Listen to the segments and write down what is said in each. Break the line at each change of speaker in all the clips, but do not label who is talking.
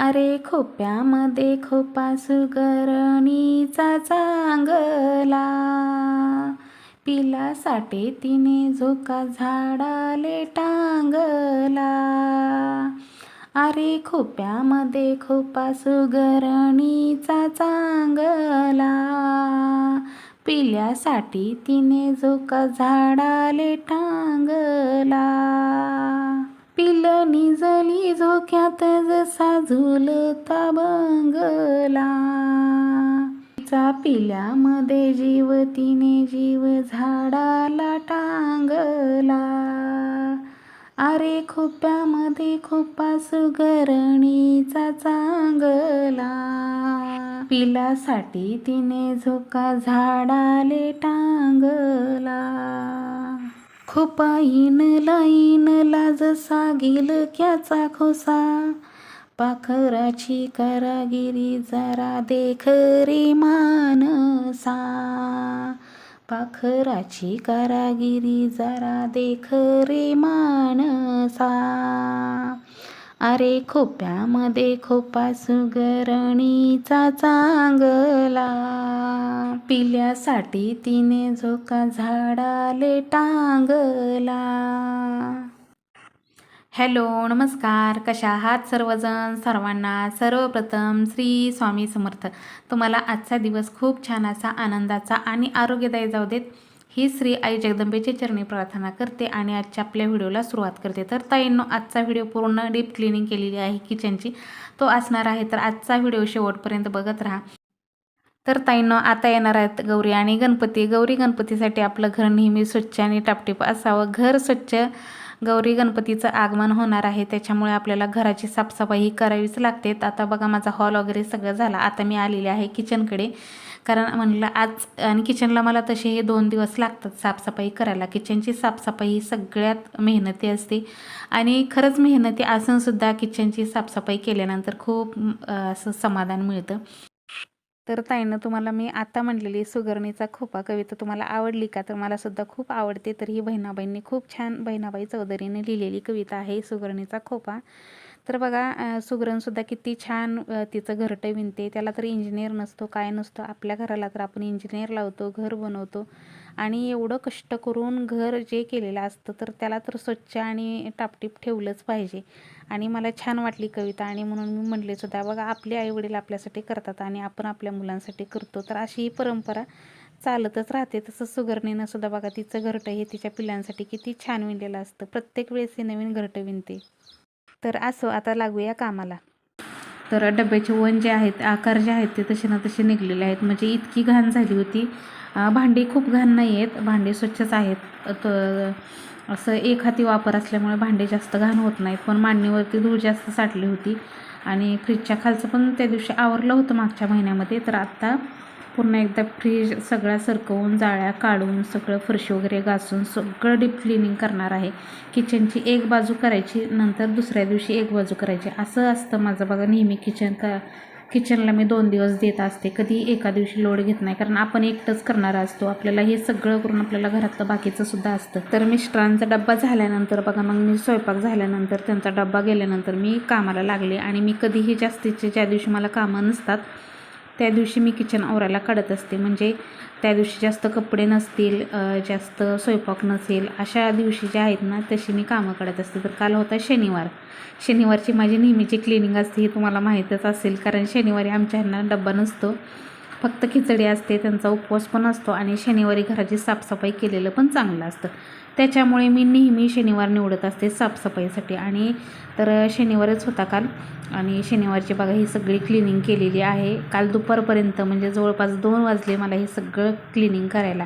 अरे खोप्यामध्ये खोपा सुगरणीचा चांगला. पिला साठे तिने झोका झाडाले टांगला. अरे खोप्यामध्ये खोपा सुगरणीचा चांगला. पिल्यासाठी तिने झोका झाडाले टांगला. पिलं निजली झोक्यात जसा झुलता बंगला तिचा पिल्यामध्ये जीव तिने जीव झाडाला टांगला. अरे खोप्यामध्ये खोपा सुगरणीचा चांगला. पिलासाठी तिने झोका झाडाले टांगला. खोपा लाईन लाज सागील क्याचा खोसा. पाखराची कारागिरी जरा देख रे मानसा. पाखराची कारागिरी जरा देख रे मानसा. अरे खोप्यामध्ये खोपा सुगरणीचा चांगला. पिल्यासाठी तिने झोका झाडाले टांगला. हॅलो नमस्कार. कशा आहात सर्वजण? सर्वांना सर्वप्रथम श्री स्वामी समर्थ. तुम्हाला आजचा दिवस खूप छान असा आनंदाचा आणि आरोग्यदायी जाऊ देत. ही श्री आई जगदंबेची चरणी प्रार्थना करते आणि आजच्या आपल्या व्हिडिओला सुरुवात करते. तर ताईंनो आजचा व्हिडिओ पूर्ण डीप क्लिनिंग केलेली आहे किचनची. तो असणार आहे तर आजचा व्हिडिओ शेवटपर्यंत बघत राहा. तर ताईंनो आता येणार आहेत गौरी आणि गणपती. गौरी गणपतीसाठी आपलं घर नेहमी स्वच्छ आणि टापटीप असावं. घर स्वच्छ गौरी गणपतीचं आगमन होणार आहे. त्याच्यामुळे आपल्याला घराची साफसफाई ही करावीच लागते. आता बघा माझा हॉल वगैरे सगळं झाला. आता मी आलेले आहे किचनकडे. कारण म्हणलं आज आणि किचनला मला तसे हे दोन दिवस लागतात साफसफाई करायला. किचनची साफसफाई ही सगळ्यात मेहनती असते. आणि खरंच मेहनती असूनसुद्धा किचनची साफसफाई केल्यानंतर खूप असं समाधान मिळतं. तर ताईनं तुम्हाला मी आता म्हटलेली सुगरणीचा खोपा कविता तुम्हाला आवडली का? तर मला सुद्धा खूप आवडते. तर ही बहिणाबाईंनी खूप छान बहिणाबाई चौधरीने लिहिलेली कविता आहे सुगरणीचा खोपा. तर बघा सुगरणसुद्धा किती छान तिचं घरटं विणते. त्याला तर इंजिनियर नसतो काय नसतो. आपल्या घराला तर आपण इंजिनियर लावतो घर बनवतो. आणि एवढं कष्ट करून घर जे केलेलं असतं तर त्याला तर स्वच्छ आणि टापटीप ठेवलंच पाहिजे. आणि मला छान वाटली कविता आणि म्हणून मी म्हणले सुद्धा बघा आपले आईवडील आपल्यासाठी करतात आणि आपण आपल्या मुलांसाठी करतो. तर अशी ही परंपरा चालतच राहते. तसं सुगरणीनं सुद्धा बघा तिचं घरटं हे तिच्या पिल्लांसाठी किती छान विणलेलं असतं. प्रत्येक वेळेस हे नवीन घरटं विणते. तर असो आता लागूया कामाला. तर डब्याचे वन जे आहेत आकार जे आहेत ते तसे ना तसे निघलेले आहेत. म्हणजे इतकी घाण झाली होती. भांडी खूप घाण नाही आहेत. भांडी स्वच्छच आहेत. तर असं एक हाती वापर असल्यामुळे भांडे जास्त घाण होत नाहीत. पण मांडणीवरती धूळ जास्त साठली होती. आणि फ्रीजच्या खालचं पण त्या दिवशी आवरलं होतं मागच्या महिन्यामध्ये. तर आत्ता पुन्हा एकदा फ्रीज सगळ्या सरकवून जाळ्या काढून सगळं फरशी वगैरे घासून सगळं डीप क्लिनिंग करणार आहे. किचनची एक बाजू करायची नंतर दुसऱ्या दिवशी एक बाजू करायची. असं असतं माझं. बघा नेहमी किचन का किचनला मी दोन दिवस देत असते. कधी एका दिवशी लोड घेत नाही कारण आपण एकटंच करणार असतो. आपल्याला हे सगळं करून आपल्याला घरातलं बाकीचं सुद्धा असतं. तर मिस्टरांचा डब्बा झाल्यानंतर बघा मग मी स्वयंपाक झाल्यानंतर त्यांचा डब्बा गेल्यानंतर मी कामाला लागले. आणि मी कधीही जास्तीचे ज्या दिवशी मला कामं नसतात त्या दिवशी मी किचन आवरायला काढत असते. म्हणजे त्या दिवशी जास्त कपडे नसतील जास्त स्वयंपाक नसेल अशा दिवशी ज्या आहेत ना तशी मी कामं काढत असते. तर काल होता शनिवार. शनिवारची माझी नेहमीची क्लिनिंग असते हे तुम्हाला माहीतच असेल. कारण शनिवारी आमच्या ह्यांना डब्बा नसतो. फक्त खिचडी असते त्यांचा उपवास पण असतो आणि शनिवारी घराची साफसफाई केलेलं पण चांगलं असतं. त्याच्यामुळे मी नेहमी शनिवार निवडत असते साफसफाईसाठी. आणि तर शनिवारच होता काल. आणि शनिवारची बघा ही सगळी क्लिनिंग केलेली आहे. काल दुपारपर्यंत म्हणजे जवळपास दोन वाजले मला हे सगळं क्लिनिंग करायला.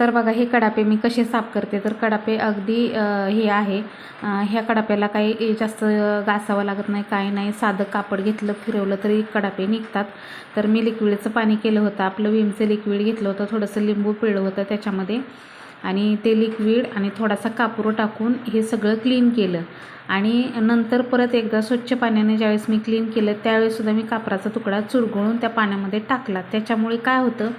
तर बघा हे कडापे मी कसे साफ करते? तर कडापे अगदी हे आहे. ह्या कडाप्याला काही जास्त घासावं लागत नाही काय नाही. साधं कापड घेतलं फिरवलं तरी कडापे निघतात. तर मी लिक्विडचं पाणी केलं होतं. आपलं विमचं लिक्विड घेतलं होतं. थोडंसं लिंबू पिळलं होतं त्याच्यामध्ये. आणि ते लिक्विड आणि थोडासा कापूर टाकून हे सगळं क्लीन केलं. आणि नंतर परत एकदा स्वच्छ पाण्याने ज्यावेळेस मी क्लीन केलं त्यावेळेससुद्धा मी कापराचा तुकडा चुरगळून त्या पाण्यामध्ये टाकला. त्याच्यामुळे काय होतं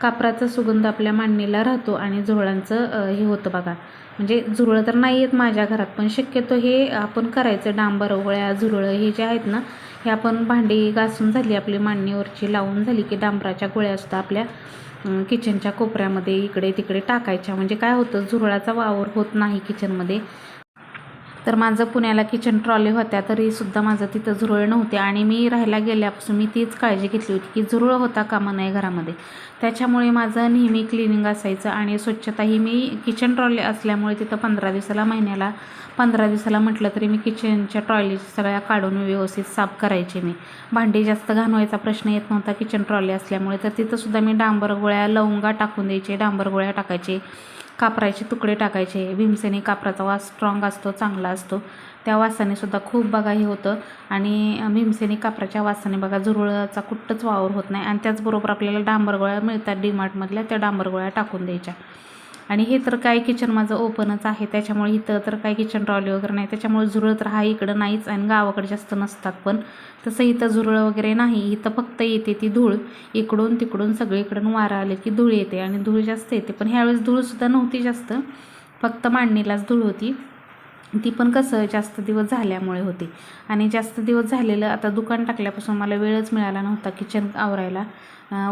कापराचा सुगंध आपल्या मांडणीला राहतो आणि झुरळांचं हे होतं बघा. म्हणजे झुरळं तर नाही आहेत माझ्या घरात पण शक्यतो हे आपण करायचं. डांबर ओवळ्या झुरळं हे जे आहेत ना हे आपण भांडी घासून झाली आपली मांडणीवरची लावून झाली की डांबराच्या गोळ्यासुद्धा आपल्या किचनच्या कोपऱ्यामध्ये इकडे तिकडे टाकायच्या. म्हणजे काय होतं झुरळाचा वावर होत नाही किचनमध्ये तर माझं पुण्याला किचन ट्रॉली होत्या तरीसुद्धा माझं तिथं झुरळ नव्हते. आणि मी राहायला गेल्यापासून मी तीच काळजी घेतली होती की झुरळ होता कामा नाही घरामध्ये. त्याच्यामुळे माझं नेहमी क्लिनिंग असायचं आणि स्वच्छता ही मी किचन ट्रॉली असल्यामुळे तिथं पंधरा दिवसाला महिन्याला पंधरा दिवसाला म्हटलं तरी मी किचनच्या ट्रॉली सगळ्या काढून व्यवस्थित साफ करायचे मी. भांडी जास्त घाण व्हायचा प्रश्न येत नव्हता किचन ट्रॉली असल्यामुळे. तर तिथंसुद्धा मी डांबर गोळ्या लवंगा टाकून द्यायचे डांबर गोळ्या टाकायचे. कापराचे तुकडे टाकायचे. भीमसेनी कापराचा वास स्ट्रॉंग असतो चांगला असतो. त्या वासाने सुद्धा खूप बघा हे होतं. आणि भीमसेनी कापराच्या वासाने बघा झुरळाचा कुठंच वावर होत नाही. आणि त्याचबरोबर आपल्याला डांबर गोळ्या मिळतात डीमार्टमधल्या त्या डांबर गोळ्या टाकून द्यायच्या. आणि हे तर काय किचन माझं ओपनच आहे. त्याच्यामुळे इथं तर काय किचन ट्रॉली वगैरे नाही. त्याच्यामुळे झुरळ तर हा इकडं नाहीच आणि गावाकडे जास्त नसतात पण. तसं इथं झुरळ वगैरे नाही. इथं फक्त येते ती धूळ. इकडून तिकडून सगळीकडून वारा आले की धूळ येते आणि धूळ जास्त येते. पण ह्यावेळेस धूळसुद्धा नव्हती जास्त. फक्त मांडणीलाच धूळ होती. ती पण कसं जास्त दिवस झाल्यामुळे होती. आणि जास्त दिवस झालेलं आता दुकान टाकल्यापासून मला वेळच मिळाला नव्हता किचन आवरायला.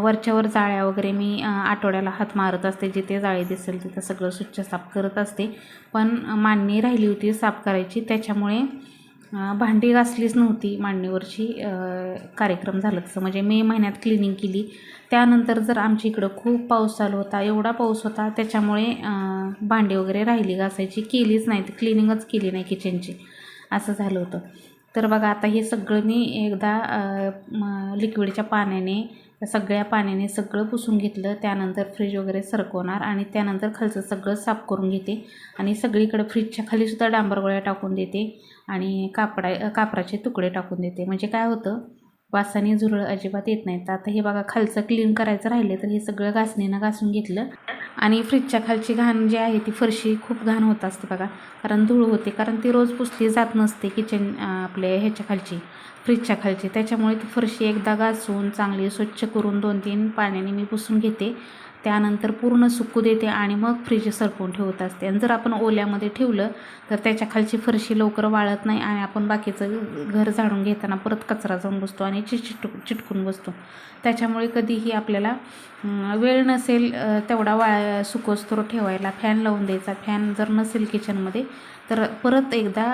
वरच्यावर जाळ्या वगैरे मी आठवड्याला हात मारत असते जिथे जाळी दिसेल तिथं सगळं स्वच्छ साफ करत असते. पण मांडणी राहिली होती साफ करायची त्याच्यामुळे भांडी घासलीच नव्हती मांडणीवरची कार्यक्रम झाला तसं. म्हणजे मे महिन्यात क्लिनिंग केली. त्यानंतर जर आमच्या इकडं खूप पाऊस चालू होता एवढा पाऊस होता त्याच्यामुळे भांडी वगैरे राहिली घासायची. केलीच नाही क्लिनिंगच केली नाही किचनची असं झालं होतं. तर बघा आता हे सगळं मी एकदा लिक्विडच्या पाण्याने सगळ्या पाण्याने सगळं पुसून घेतलं त्यानंतर फ्रीज वगैरे सरकवणार आणि त्यानंतर खालचं सगळं साफ करून घेते. आणि सगळीकडे फ्रीजच्या खालीसुद्धा डांबरगोळ्या टाकून देते आणि कापडा कापराचे तुकडे टाकून देते. म्हणजे काय होतं वासाने झुरळ अजिबात येत नाहीत. आता हे बघा खालचं क्लीन करायचं राहिले तर हे सगळं घासणीनं घासून घेतलं. आणि फ्रीजच्या खालची घाण जी आहे ती फरशी खूप घाण होत असते बघा. कारण धूळ होते कारण ती रोज पुसली जात नसते किचन आपले ह्याच्या खालची. फ्रीजच्या खालची त्याच्यामुळे ती फरशी एकदा घासून चांगली स्वच्छ करून दोन तीन पाण्याने मी पुसून घेते. त्यानंतर पूर्ण सुकू देते आणि मग फ्रीज सरकवून ठेवत असते. आणि जर आपण ओल्यामध्ये ठेवलं तर त्याच्या खालची फरशी लवकर वाळत नाही आणि आपण बाकीचं घर झाडून घेताना परत कचरा जाऊन बसतो आणि चिचिटू चिटकून बसतो. त्याच्यामुळे कधीही आपल्याला वेळ नसेल तेवढा वाळ सुकोस्तोर ठेवायला फॅन लावून द्यायचा. फॅन जर नसेल किचनमध्ये तर परत एकदा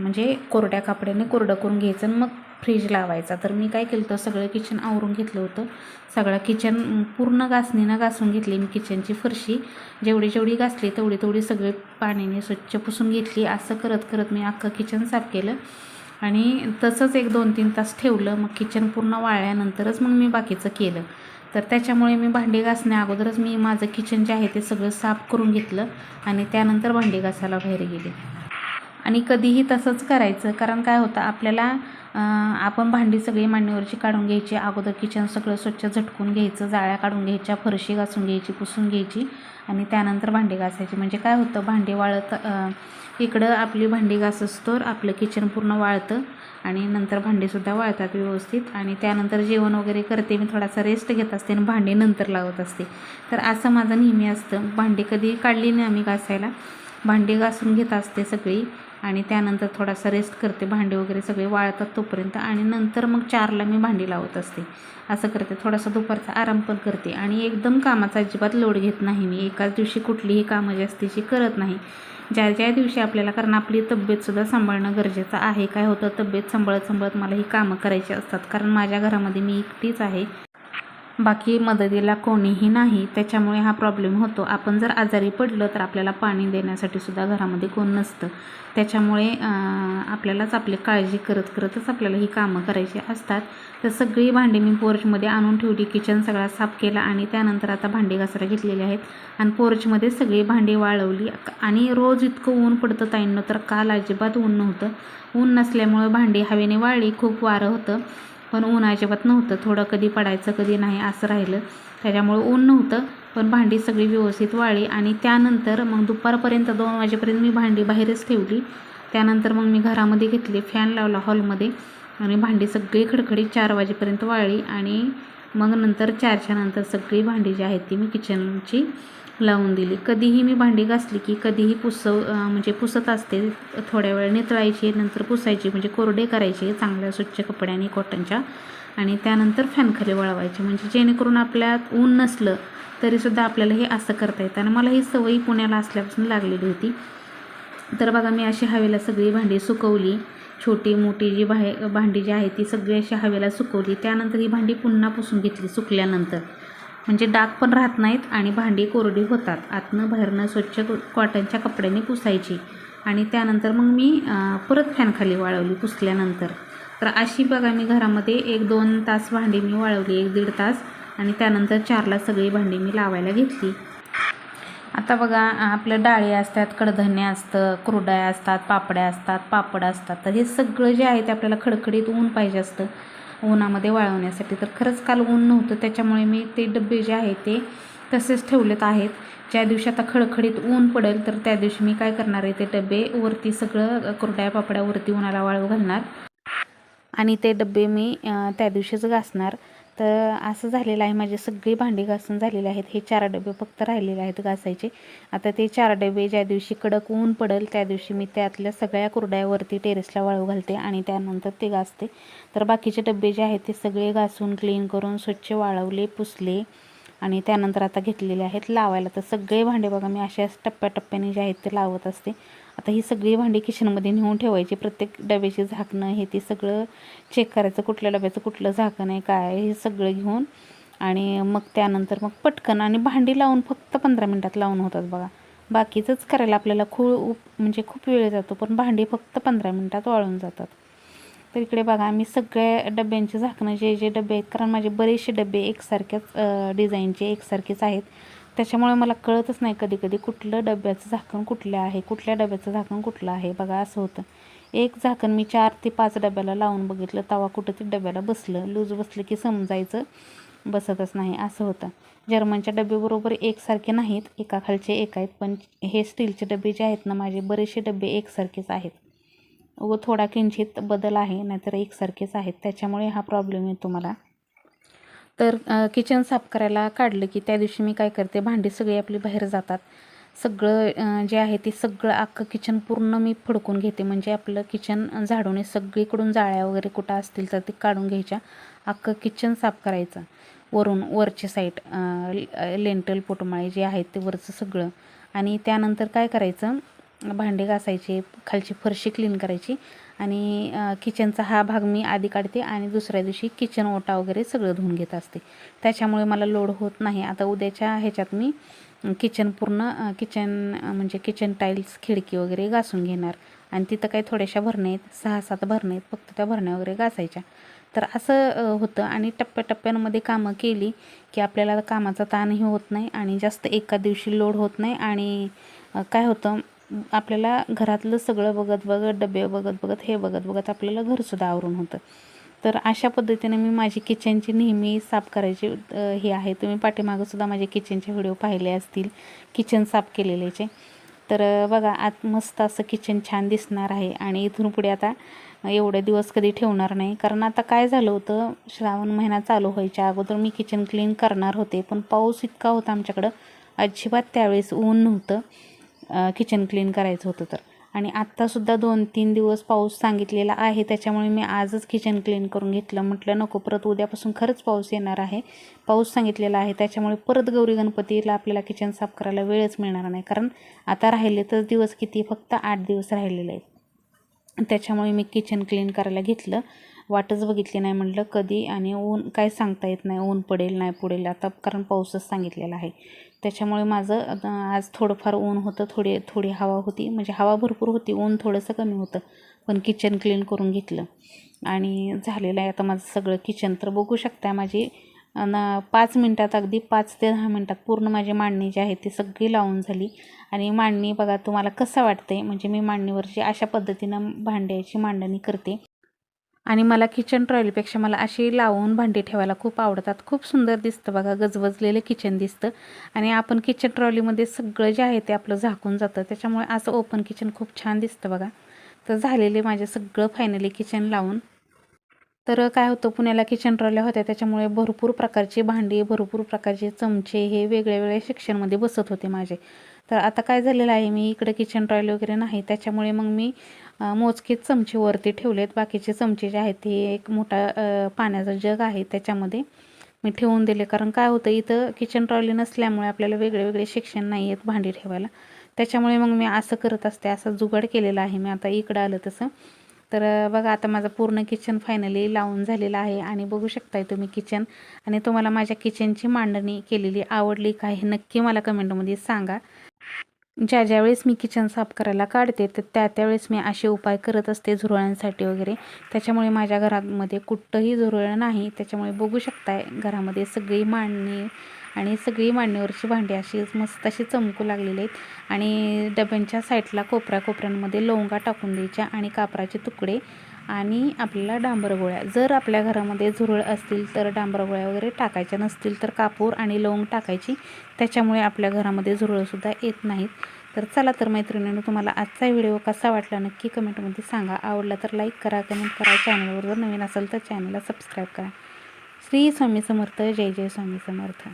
म्हणजे कोरड्या कापड्याने कोरडं करून घ्यायचं आणि मग फ्रीज लावायचा. तर मी काय केलं होतं सगळं किचन आवरून घेतलं होतं. सगळं किचन पूर्ण घासणीनं घासून घेतली मी किचनची फरशी. जेवढी जेवढी घासली तेवढी तेवढी सगळी पाण्याने स्वच्छ पुसून घेतली. असं करत करत मी अख्खं किचन साफ केलं. आणि तसंच एक दोन तीन तास ठेवलं. मग किचन पूर्ण वाळल्यानंतरच मग मी बाकीचं केलं. तर त्याच्यामुळे मी भांडी घासण्या अगोदरच मी माझं किचन जे आहे ते सगळं साफ करून घेतलं आणि त्यानंतर भांडी घासायला बाहेर गेले. आणि कधीही तसंच करायचं. कारण काय होतं आपल्याला आपण भांडी सगळी मांडणीवरची काढून घ्यायची अगोदर किचन सगळं स्वच्छ झटकून घ्यायचं जाळ्या काढून घ्यायच्या फरशी घासून घ्यायची पुसून घ्यायची आणि त्यानंतर भांडी घासायची. म्हणजे काय होतं भांडी वाळत इकडं आपली भांडी घासस्तोवर आपलं किचन पूर्ण वाळतं आणि नंतर भांडीसुद्धा वाळतात व्यवस्थित आणि त्यानंतर जेवण वगैरे करते. मी थोडासा रेस्ट घेत असते आणि भांडी नंतर लावत असते. तर असं माझं नेहमी असतं. भांडी कधी काढली नाही आम्ही घासायला. भांडी घासून घेत असते सगळी. आणि त्यानंतर थोडासा रेस्ट करते भांडी वगैरे सगळे वाळतात तोपर्यंत आणि नंतर मग चारला मी भांडी लावत असते. असं करते थोडासा दुपारचा आराम पण करते आणि एकदम कामाचा अजिबात लोड घेत नाही मी. एकाच दिवशी कुठलीही कामं जास्तीची करत नाही. ज्या ज्या दिवशी आपल्याला कारण आपली तब्येतसुद्धा सांभाळणं गरजेचं आहे. काय होतं तब्येत सांभाळत सांभाळत मला ही कामं करायची असतात. कारण माझ्या घरामध्ये मी एकटीच आहे. बाकी मदतीला कोणीही नाही. त्याच्यामुळे हा प्रॉब्लेम होतो. आपण जर आजारी पडलं तर आपल्याला पाणी देण्यासाठी सुद्धा घरामध्ये कोण नसतं. त्याच्यामुळे आपल्यालाच आपली काळजी करत करतच आपल्याला ही कामं करायची असतात. तर सगळी भांडी मी पोर्चमध्ये आणून ठेवली किचन सगळा साफ केला आणि त्यानंतर आता भांडी घासायला घेतलेली आहेत. आणि पोर्चमध्ये सगळी भांडी वाळवली. आणि रोज इतकं ऊन पडतं ताईंनं तर काल अजिबात ऊन नव्हतं. ऊन नसल्यामुळं भांडी हवेने वाळली खूप वारं होतं. पण ऊन अजिबात नव्हतं. थोडं कधी पडायचं कधी नाही असं राहिलं. त्याच्यामुळं ऊन नव्हतं पण भांडी सगळी व्यवस्थित वाळली. आणि त्यानंतर मग दुपारपर्यंत दोन वाजेपर्यंत मी भांडी बाहेरच ठेवली. त्यानंतर मग मी घरामध्ये घेतली फॅन लावला हॉलमध्ये. आणि भांडी सगळी खडखडीत चार वाजेपर्यंत वाळली. आणि मग नंतर चारच्या नंतर सगळी भांडी जी आहेत ती मी किचनची लावून दिली. कधीही मी भांडी घासली की कधीही पुसव म्हणजे पुसत असते. थोड्या वेळ नितळायची नंतर पुसायची म्हणजे कोरडे करायचे चांगल्या स्वच्छ कपड्याने कॉटनच्या. आणि त्यानंतर फॅनखाली वळवायचे. म्हणजे जेणेकरून आपल्यात ऊन नसलं तरीसुद्धा आपल्याला हे असं करता येतं. आणि मला ही सवयी पुण्याला असल्यापासून लागलेली होती. तर बघा मी अशी हवेला सगळी भांडी सुकवली. छोटी मोठी जी बाहे भांडी जी आहे ती सगळी अशी हवेला सुकवली. त्यानंतर ही भांडी पुन्हा पुसून घेतली सुकल्यानंतर. म्हणजे डाग पण राहत नाहीत आणि भांडी कोरडी होतात. आतनं बाहेरनं स्वच्छ कॉटनच्या कपड्याने पुसायची. आणि त्यानंतर मग मी परत फॅनखाली वाळवली पुसल्यानंतर. तर अशी बघा मी घरामध्ये एक दोन तास भांडी मी वाळवली एक दीड तास. आणि त्यानंतर चारला सगळी भांडी मी लावायला घेतली. आता बघा आपलं डाळी असतात कडधान्य असतं कुरड्या असतात पापड्या असतात पापड असतात. तर हे सगळं जे आहे ते आपल्याला खडखडीत ऊन पाहिजे असतं. उन्हामध्ये वाळवण्यासाठी. तर खरंच काल ऊन नव्हतं त्याच्यामुळे मी ते डबे जे आहे ते तसेच ठेवलेत आहेत. ज्या दिवशी आता खडखडीत ऊन पडेल तर त्या दिवशी मी काय करणार आहे ते डबे वरती सगळं कुरड्या पापड्यावरती उन्हाला वाळू घालणार. आणि ते डबे मी त्या दिवशीच घासणार. तर असं झालेलं आहे. माझे सगळी भांडी घासून झालेले आहेत. हे चार डबे फक्त राहिलेले आहेत घासायचे. आता ते चार डबे ज्या दिवशी कडक ऊन पडेल त्या दिवशी मी त्यातल्या सगळ्या कुरड्यावरती टेरेसला वाळू घालते आणि त्यानंतर ते घासते. तर बाकीचे डबे जे आहेत ते सगळे घासून क्लीन करून स्वच्छ वाळवले पुसले आणि त्यानंतर आता घेतलेले आहेत लावायला. तर सगळे भांडे बघा मी अशाच टप्प्याटप्प्याने जे आहेत ते लावत असते. आता ही सगळी भांडी किचनमध्ये नेऊन ठेवायची प्रत्येक डब्याची झाकणं हे ते सगळं चेक करायचं कुठल्या डब्याचं कुठलं झाकण आहे काय हे सगळं घेऊन आणि मग त्यानंतर मग पटकन आणि भांडी लावून फक्त पंधरा मिनटात लावून होतात बघा. बाकीचंच करायला आपल्याला खूप म्हणजे खूप वेळ जातो पण भांडी फक्त पंधरा मिनटात वाळून जातात. तर इकडे बघा मी सगळ्या डब्यांचे झाकणं जे जे डबे आहेत कारण माझे बरेचसे डबे एकसारख्याच डिझाईनचे एकसारखेच आहेत. त्याच्यामुळे मला कळतच नाही कधी कधी कुठलं डब्याचं झाकण कुठलं आहे कुठल्या डब्याचं झाकण कुठलं आहे. बघा असं होतं. एक झाकण मी चार ते पाच डब्याला लावून बघितलं. तवा कुठं ते डब्याला बसलं. लूज बसलं की समजायचं. बसतच नाही. असं होतं. जर्मनच्या डबेबरोबर एकसारखे नाहीत. एका खालचे एक आहेत. पण हे स्टीलचे डबे जे आहेत ना माझे बरेचसे डबे एकसारखेच आहेत. व थोडा किंचित बदल आहे नाहीतर एकसारखेच आहेत. त्याच्यामुळे हा प्रॉब्लेम येतो मला. तर किचन साफ करायला काढलं की त्या दिवशी मी काय करते भांडी सगळी आपली बाहेर जातात. सगळं जे आहे ते सगळं अख्खं किचन पूर्ण मी फडकून घेते. म्हणजे आपलं किचन झाडूने सगळीकडून जाळ्या वगैरे कुठं असतील तर ते काढून घ्यायच्या. अख्खं किचन साफ करायचं. वरून वरची साईड लेंटल पोटमाळे जे आहेत ते वरचं सगळं. आणि त्यानंतर काय करायचं भांडे घासायचे खालची फरशी क्लीन करायची आणि किचनचा हा भाग मी आधी काढते आणि दुसऱ्या दिवशी किचन ओटा वगैरे सगळं धुवून घेत असते. त्याच्यामुळे मला लोड होत नाही. आता उद्याच्या ह्याच्यात मी किचन पूर्ण किचन म्हणजे किचन टाईल्स खिडकी वगैरे घासून घेणार. आणि तिथं काही थोड्याशा भरण्या आहेत सहा सात भरण्या आहेत फक्त त्या भरण्या वगैरे घासायच्या. तर असं होतं आणि टप्प्याटप्प्यांमध्ये कामं केली की आपल्याला कामाचा ताणही होत नाही आणि जास्त एका दिवशी लोड होत नाही आणि काय होतं आपल्याला घरातलं सगळं बघत बघत डबे बघत बघत हे बघत बघत आपल्याला घरसुद्धा आवरून होतं. तर अशा पद्धतीने मी माझी किचनची नेहमी साफ करायची हे आहे. तुम्ही पाठीमागंसुद्धा माझे किचनचे व्हिडिओ पाहिले असतील. किचन साफ केलेलेचे तर बघा आत मस्त असं किचन छान दिसणार आहे. आणि इथून पुढे आता एवढे दिवस कधी ठेवणार नाही. कारण आता काय झालं होतं श्रावण महिना चालू व्हायच्या अगोदर मी किचन क्लीन करणार होते. पण पाऊस इतका होता आमच्याकडं. अजिबात त्यावेळेस ऊन नव्हतं. किचन क्लीन करायचं होतं तर. आणि आत्तासुद्धा दोन तीन दिवस पाऊस सांगितलेला आहे त्याच्यामुळे मी आजच किचन क्लीन करून घेतलं. म्हटलं नको परत उद्यापासून खरंच पाऊस येणार आहे. पाऊस सांगितलेला आहे त्याच्यामुळे परत गौरी गणपतीला आपल्याला किचन साफ करायला वेळच मिळणार नाही. कारण आता राहिले तर दिवस किती फक्त आठ दिवस राहिलेले आहेत. त्याच्यामुळे मी किचन क्लीन करायला घेतलं. वाटच बघितली नाही म्हटलं कधी आणि ऊन काय सांगता येत नाही. ऊन पडेल नाही पडेल. आता कारण पाऊसच सांगितलेला आहे. त्याच्यामुळे माझं आज थोडंफार ऊन होतं थोडी थोडी हवा होती. म्हणजे हवा भरपूर होती ऊन थोडंसं कमी होतं. पण किचन क्लीन करून घेतलं. आणि झालेलं आहे आता माझं सगळं किचन तर बघू शकता माझी न पाच मिनटात अगदी पाच ते दहा मिनटात पूर्ण माझी मांडणी जी आहे ती सगळी लावून झाली. आणि मांडणी बघा तुम्हाला कसं वाटते म्हणजे मी मांडणीवरची अशा पद्धतीनं भांड्याची मांडणी करते आणि मला किचन ट्रॉलीपेक्षा मला अशी लावून भांडी ठेवायला खूप आवडतात. खूप सुंदर दिसतं बघा गजबजलेलं किचन दिसतं. आणि आपण किचन ट्रॉलीमध्ये सगळं जे आहे ते आपलं झाकून जातं. त्याच्यामुळे असं ओपन किचन खूप छान दिसतं बघा. तर झालेले माझे सगळं फायनली किचन लावून. तर काय होतं पुण्याला किचन ट्रॉल्या होत्या. त्याच्यामुळे भरपूर प्रकारची भांडी भरपूर प्रकारचे चमचे हे वेगळ्या वेगळ्या सेक्शनमध्ये बसत होते माझे. तर आता काय झालेलं आहे मी इकडे किचन ट्रॉयल वगैरे नाही. त्याच्यामुळे मग मी मोजकेच चमचे वरती ठेवलेत. बाकीचे चमचे जे आहेत ते एक मोठा पाण्याचा जग आहे त्याच्यामध्ये मी ठेवून दिले. कारण काय होतं इथं किचन ट्रॉली नसल्यामुळे आपल्याला वेगळे वेगळे शिक्षण नाही आहेत भांडी ठेवायला. त्याच्यामुळे मग मी असं करत असते असं जुगाड केलेला आहे मी. आता इकडं आलं तसं. तर बघा आता माझं पूर्ण किचन फायनली लावून झालेलं आहे. आणि बघू शकताय तुम्ही किचन आणि तुम्हाला माझ्या किचनची मांडणी केलेली आवडली का हे नक्की मला कमेंटमध्ये सांगा. ज्या ज्यावेळेस मी किचन साफ करायला काढते तर त्या त्यावेळेस मी असे उपाय करत असते झुरळांसाठी वगैरे. त्याच्यामुळे माझ्या घरामध्ये कुठंही झुरळं नाही. त्याच्यामुळे बघू शकताय घरामध्ये सगळी मांडणी आणि सगळी मांडणीवरची भांडी अशी मस्त अशी चमकू लागलेली आहेत. आणि डब्यांच्या साईडला कोपऱ्या कोपऱ्यांमध्ये लवंगा टाकून द्यायच्या आणि कापराचे तुकडे आणि आपल्याला डांबर गोळ्या. जर आपल्या घरामध्ये झुरळ असतील तर डांबर गोळ्या वगैरे टाकायच्या नसतील तर कापूर आणि लवंग टाकायची. त्याच्यामुळे आपल्या घरामध्ये झुरळसुद्धा येत नाहीत. तर चला तर मैत्रिणींनो तुम्हाला आजचा व्हिडिओ कसा वाटला नक्की कमेंटमध्ये सांगा. आवडला तर लाईक करा कमेंट करा. चॅनलवर जर नवीन असेल तर चॅनलला सबस्क्राईब करा. श्री स्वामी समर्थ. जय जय स्वामी समर्थ.